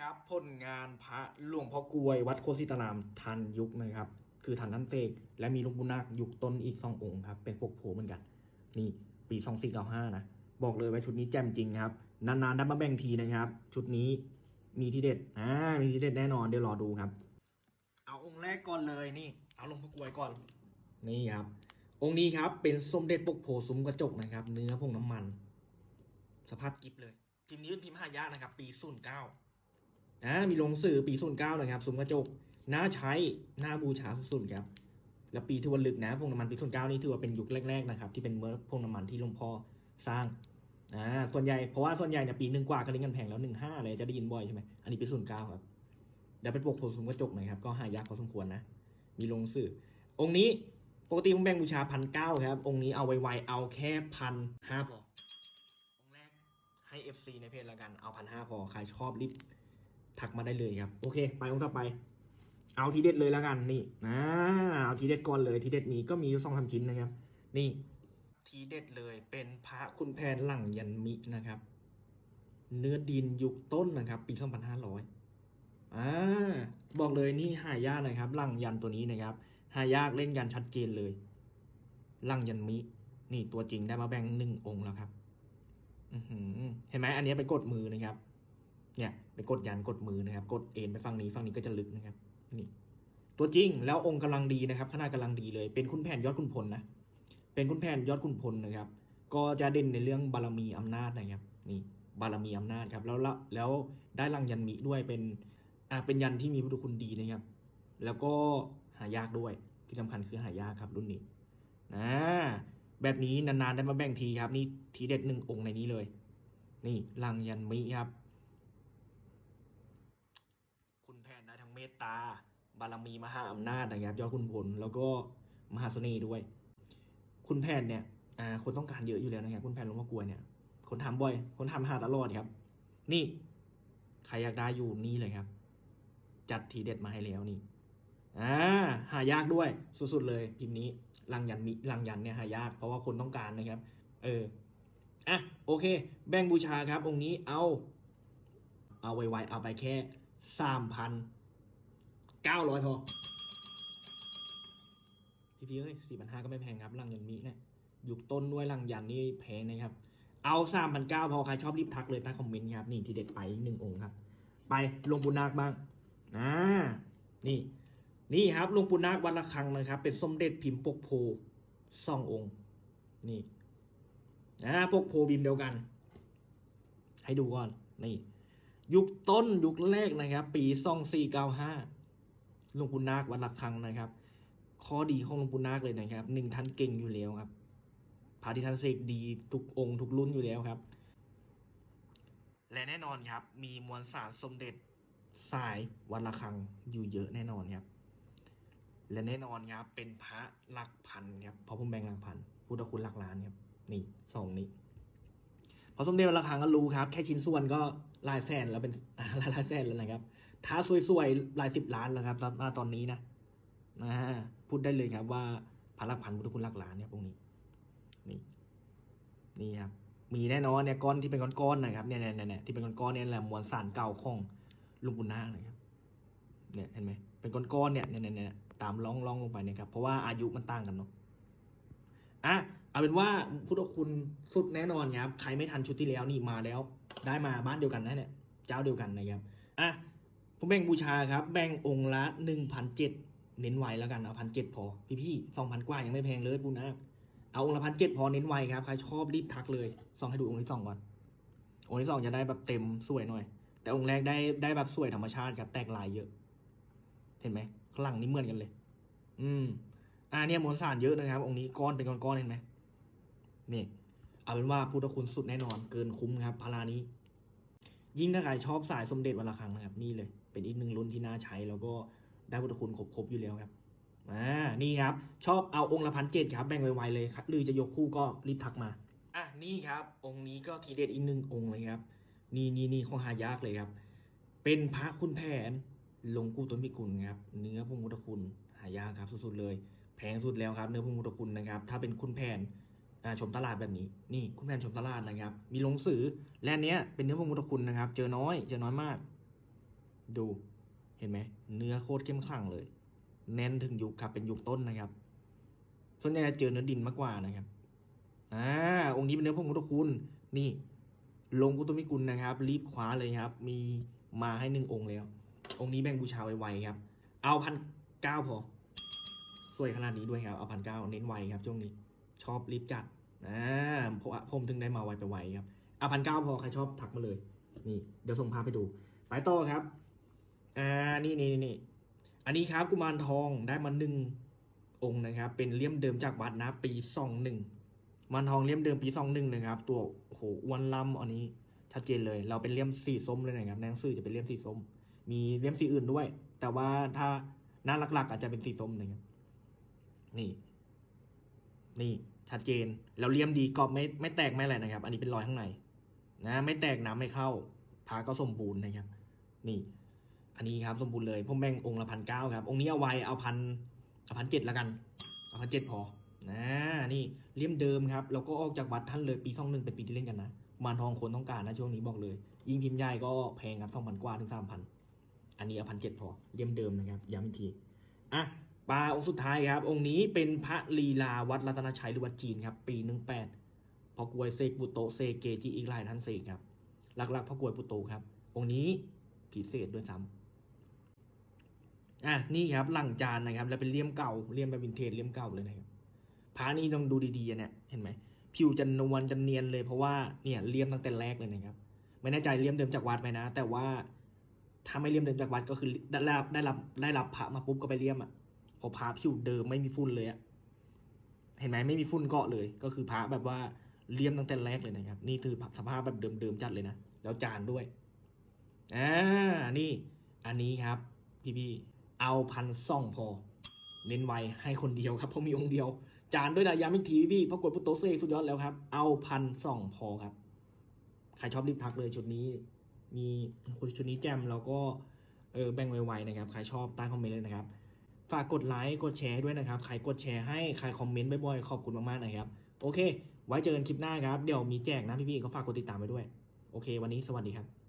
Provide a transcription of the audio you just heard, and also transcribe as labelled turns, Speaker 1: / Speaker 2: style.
Speaker 1: ครับผลงานพระหลวงพ่อกวยวัดโคสิตารามทันยุคนะครับ คือทันท่านเสกและมีหลุงปุนาคยุคต้นอีกสององค์ครับ เป็นปกโผเหมือนกัน นี่ปีสองสี่เก้าห้านะ บอกเลยว่าชุดนี้แจ่มจริงครับ นานๆได้มาแบ่งทีนะครับ ชุดนี้มีที่เด็ดอ่ามีที่เด็ดแน่นอนเดี๋ยวรอดูครับ เอาองค์แรกก่อนเลยนี่ เอาหลวงพ่อกวยก่อน นี่ครับ องค์นี้ครับเป็นสมเด็จปกโผซุ้มกระจกนะครับ เนื้อพงน้ำมัน สภาพกิฟเลยพิมพ์นี้เป็นพิมพ์หายากนะครับ ปีศูนย์เก้า อ่ามีลงสื่อปีศูนย์เก้านะครับซุ้มกระจกน่าใช้น่าบูชาสุดๆครับแล้วปีที่วันลึกนะพวงน้ำมันปีศูนย์เก้านี่ถือว่าเป็นยุคแรกๆนะครับที่เป็นเมื่อพวงน้ำมันที่หลวงพ่อสร้างอ่าส่วนใหญ่เพราะว่าส่วนใหญ่เนี่ยปีหนึ่งกว่าก็เล่นกันแพงแล้วหนึ่งห้าเลยจะได้ยินบ่อยใช่ไหมอันนี้ปีศูนย์เก้าครับเดี๋ยวเป็นปกโผซุ้มกระจกหนะครับก็หายากพอสมควรนะ มีลงสื่อ องค์นี้ปกติผมแบ่งบูชาพันเก้าครับ องค์นี้เอาไวๆเอาแค่พันห้าพอองค์แรกให้ FC ในเพจละกันเอาพันห้าพอใครชอบรีบ ทักมาได้เลยครับโอเค ไปองค์ต่อไป เอาทีเด็ดเลยละกันนี่นะเอาทีเด็ดก่อนเลยทีเด็ดนี้ก็มีอยู่สองสามชิ้นนะครับ นี่ ทีเด็ดเลยเป็นพระคุณแผนหลังยันมินะครับ เนื้อดินยุคต้นนะครับ ปีสองพันห้าร้อยอ่าบอกเลยนี่หายากนะครับหลังยันตัวนี้นะครับหายากเล่นยันชัดเจนเลยหลังยันมิ นี่ตัวจริงได้มาแบ่งหนึ่งองค์แล้วครับออืเห็นไหมอันนี้เป็นกดมือนะครับ เนี่ยเป็นกดยันกดมือนะครับ กดเอ็นไปฝั่งนี้ฝั่งนี้ก็จะลึกนะครับนี่ตัวจริงแล้วองค์กำลังดีนะครับขนาดกำลังดีเลย เป็นคุณแผนยอดคุณพลนะเป็นคุณแผนยอดคุณพลนะครับ ก็จะเด่นในเรื่องบารมีอำนาจนะครับนี่บารมีอำนาจครับแล้วละแล้วได้รังยันมิด้วยเป็นอ่าเป็นยันที่มีพุทธคุณดีนะครับ แล้วก็หายากด้วยที่สำคัญคือหายากครับรุ่นนี้นะแบบนี้นานๆได้มาแบ่งทีครับ นี่ทีเด็ดหนึ่งองค์ในนี้เลย นี่ลังยันมิครับ คุณแผนได้ทั้งเมตตา บารมีมหาอำนาจนะครับยอดคุณผลแล้วก็มหาเสน่ห์ด้วย คุณแผนเนี่ยอ่าคนต้องการเยอะอยู่แล้วนะครับคุณแผนหลวงพ่อกลัวเนี่ย คนทำบ่อย คนทำหาตลอดครับ นี่ใครอยากได้อยู่นี่เลยครับ จัดทีเด็ดมาให้แล้วนี่อ่าหายากด้วยสุดๆเลยพิมพ์นี้ลังยันมิลังยันเนี่ยหายาก เพราะว่าคนต้องการนะครับ เอออะโอเค แบ่งบูชาครับองค์นี้เอา เอาไวๆเอาไปแค่สามพัน เก้าร้อยพอ พี่พี่เอ้ยสี่พันห้าก็ไม่แพงครับลังยันมิเนี่ยยุคต้นด้วยลังยันนี่แพงนะครับ เอาสามพันเก้าพอใครชอบรีบทักเลยใต้คอมเมนต์ครับ นี่ทีเด็ดไปหนึ่งองค์ครับ ไปลงบุญนาคบ้างอ่านี่ นี่ครับลงปูนาควัดระฆังนะครับ เป็นสมเด็จพิมพ์ปกโพสององค์ นี่นะปกโพบิมเดียวกัน ให้ดูก่อน นี่ ยุคต้นยุคแรกนะครับ ปีสองสี่เก้าห้า หลวงปู่นาควัดระฆังนะครับ ข้อดีของหลวงปู่นาคเลยนะครับหนึ่งท่านเก่งอยู่แล้วครับพระที่ท่านเสกดีทุกองค์ทุกรุ่นอยู่แล้วครับ และแน่นอนครับ มีมวลสารสมเด็จสายวัดระฆังอยู่เยอะแน่นอนครับ และแน่นอนครับเป็นพระหลักพันครับเพราะผมแบ่งหลักพันพุทธคุณหลักล้านครับ นี่สองนี้พอสมเด็จวัดระฆังก็รู้ครับ แค่ชิ้นส่วนก็ลายแสนแล้วเป็น ลายแสนแล้วนะครับ ถ้าสวยๆหลายสิบล้านแล้วครับตอนตอนนี้นะนะพูดได้เลยครับว่าพลักพันพุทธคุณหลักล้านเนี่ยพวกนี้ นี่ นี่ครับ มีแน่นอนเนี่ยก้อนที่เป็นก้อนๆนะครับเนี่ยเนี่ยเนี่ยที่เป็นก้อนๆเนี่ยแหละมวลสารเก่าของลุงปู่นาคนะครับ เนี่ยเห็นไหมเป็นก้อนๆเนี่ยเนี่ยเนี่ยตามร่องร่องลงไปเนี่ยครับเพราะว่าอายุมันต่างกันเนาะอะเอาเป็นว่าพุทธคุณสุดแน่นอนครับใครไม่ทันชุดที่แล้วนี่มาแล้ว ได้มาบ้านเดียวกันนะเนี่ย เจ้าเดียวกันนะครับอะผมแบ่งบูชาครับ แบ่งองค์ละหนึ่งพันเจ็ดเน้นไวแล้วกันเอาพันเจ็ดพอ พี่ๆสองพันกว่ายังไม่แพงเลยปูนาเอาองค์ละพันเจ็ดพอเน้นไวครับใครชอบรีบทักเลยส่องให้ดูองค์ที่สองก่อนองค์ที่สองจะได้แบบเต็มสวยหน่อย แต่องค์แรกได้ได้แบบสวยธรรมชาติครับแตกลายเยอะ เห็นไหมข้างหลังนี่เหมือนกันเลย อืมอ่าเนี่ยมวลสารเยอะนะครับ องค์นี้ก้อนเป็นก้อนๆเห็นไหมนี่เอาเป็นว่าพุทธคุณสุดแน่นอนเกินคุ้มครับพารานี้ ยิ่งถ้าใครชอบสายสมเด็จวันละครั้งนะครับ นี่เลย เป็นอีกหนึ่งรุ่นที่น่าใช้แล้วก็ได้พุทธคุณครบๆอยู่แล้วครับอ่านี่ครับ ชอบเอาองค์ละพันเจ็ดครับแบ่งไวๆเลยครับหรือจะยกคู่ก็รีบทักมาอะนี่ครับ องค์นี้ก็ทีเด็ดอีกหนึ่งองค์เลยครับนี่นี่นี่ของหายากเลยครับ เป็นพระคุณแผนหลวงปู่ต้นพิกุลครับ เนื้อพระพุทธคุณหายากครับสุดๆเลย แพงสุดแล้วครับ เนื้อพระพุทธคุณนะครับ ถ้าเป็นคุณแผนอ่า ชมตลาดแบบนี้นี่คุณแผนชมตลาดนะครับ มีลงสือและนเนี้ยเป็นเนื้อพระพุทธคุณนะครับ เจอน้อยเจอน้อยมาก ดูเห็นไหมเนื้อโคตรเข้มขลังเลย แน่นถึงยุคครับเป็นยุคต้นนะครับ ส่วนใหญ่จะเจอเนื้อดินมากกว่านะครับอ่าองค์นี้เป็นเนื้อพงพุทธคุณนี่ลงกุตุมิกุลนะครับ รีบคว้าเลยครับ มีมาให้หนึ่งองค์แล้ว องค์นี้แบ่งบูชาไวๆครับ เอาพันเก้าพอสวยขนาดนี้ด้วยครับเอาพันเก้าเน้นไวครับช่วงนี้ ชอบรีบจัดนะเพราะว่าผมถึงได้มาไวไปไวครับเอาพันเก้าพอใครชอบทักมาเลย นี่ เดี๋ยวส่งภาพไปดู ไปต่อครับอ่านี่นี่นี่อันนี้ครับกุมารทองได้มาหนึ่งองค์นะครับ เป็นเลี่ยมเดิมจากวัดนะ ปีสองหนึ่งมันทองเลี่ยมเดิมปีสองหนึ่งนะครับ ตัวโอ้โหอ้วนลำอันนี้ชัดเจนเลย เราเป็นเลี่ยมสีส้มเลยนะครับในหนังสือจะเป็นเลี่ยมสีส้ม มีเลี่ยมสีอื่นด้วย แต่ว่าถ้าหน้าหลักๆ อาจจะเป็นสีส้มนะครับนี่ นี่ ชัดเจน แล้วเลี่ยมดีกรอบไม่ไม่แตกไม่อะไรนะครับ อันนี้เป็นรอยข้างในนะไม่แตกน้ำไม่เข้าพาก็สมบูรณ์นะครับ นี่ อันนี้ครับสมบูรณ์เลยผมแบ่งองค์ละพันเก้าครับ องค์นี้เอาไว้เอาพันเอาพันเจ็ดละกันเอาพันเจ็ดพอนะนี่เลี่ยมเดิมครับแล้วก็ออกจากวัดท่านเลยปีสองหนึ่งเป็นปีที่เล่นกันนะมารทองคนต้องการนะช่วงนี้บอกเลย ยิ่งพิมพ์ใหญ่ก็แพงครับสองพันกว่าถึงสามพันอันนี้เอาพันเจ็ดพอเลี่ยมเดิมนะครับย้ำอีกทีอะ ปลาองค์สุดท้ายครับ องค์นี้เป็นพระลีลาวัดรัตนชัยหรือวัดจีนครับ ปีหนึ่งแปดพอกวยเซกบุโตเซเกจิอีกหลายท่านเสกครับ หลักๆพระกวยปุโตครับ องค์นี้พิเศษด้วยซ้ำอะนี่ครับหลังจานนะครับ แล้วเป็นเลี่ยมเก่าเลี่ยมแบบวินเทจเลี่ยมเก่าเลยนะครับพระนี่ต้องดูดีๆเนี่ยเห็นไหมผิวจะนวลจะเนียนเลยเพราะว่าเนี่ยเลี่ยมตั้งแต่แรกเลยนะครับ ไม่แน่ใจเลี่ยมเดิมจากวัดไหมนะ แต่ว่าถ้าไม่เลี่ยมเดิมจากวัดก็คือได้รับได้รับได้รับพระมาปุ๊บก็ไปเลี่ยมอะ พอพระผิวเดิมไม่มีฝุ่นเลยอะเห็นไหมไม่มีฝุ่นเกาะเลย ก็คือพระแบบว่าเลี่ยมตั้งแต่แรกเลยนะครับ นี่คือสภาพแบบเดิมๆจัดเลยนะ แล้วจานด้วยอ่านี่อันนี้ครับ พี่ๆเอาพันซ่องพอ เน้นไวให้คนเดียวครับเพราะมีองค์เดียว จานด้วยนะย้ำอีกทีพี่ๆเพราะกดพุทโตเซสุดยอดแล้วครับ เอาพันซ่องพอครับใครชอบรีบทักเลยชุดนี้ มีคนชุดนี้แจมแล้วก็เออแบ่งไวๆนะครับ ใครชอบใต้คอมเมนต์เลยนะครับ ฝากกดไลค์กดแชร์ด้วยนะครับ ใครกดแชร์ให้ใครคอมเมนต์บ่อยๆขอบคุณมากๆนะครับ โอเค ไว้เจอกันคลิปหน้าครับ เดี๋ยวมีแจกนะพี่ๆก็ฝากกดติดตามไปด้วย โอเค วันนี้สวัสดีครับ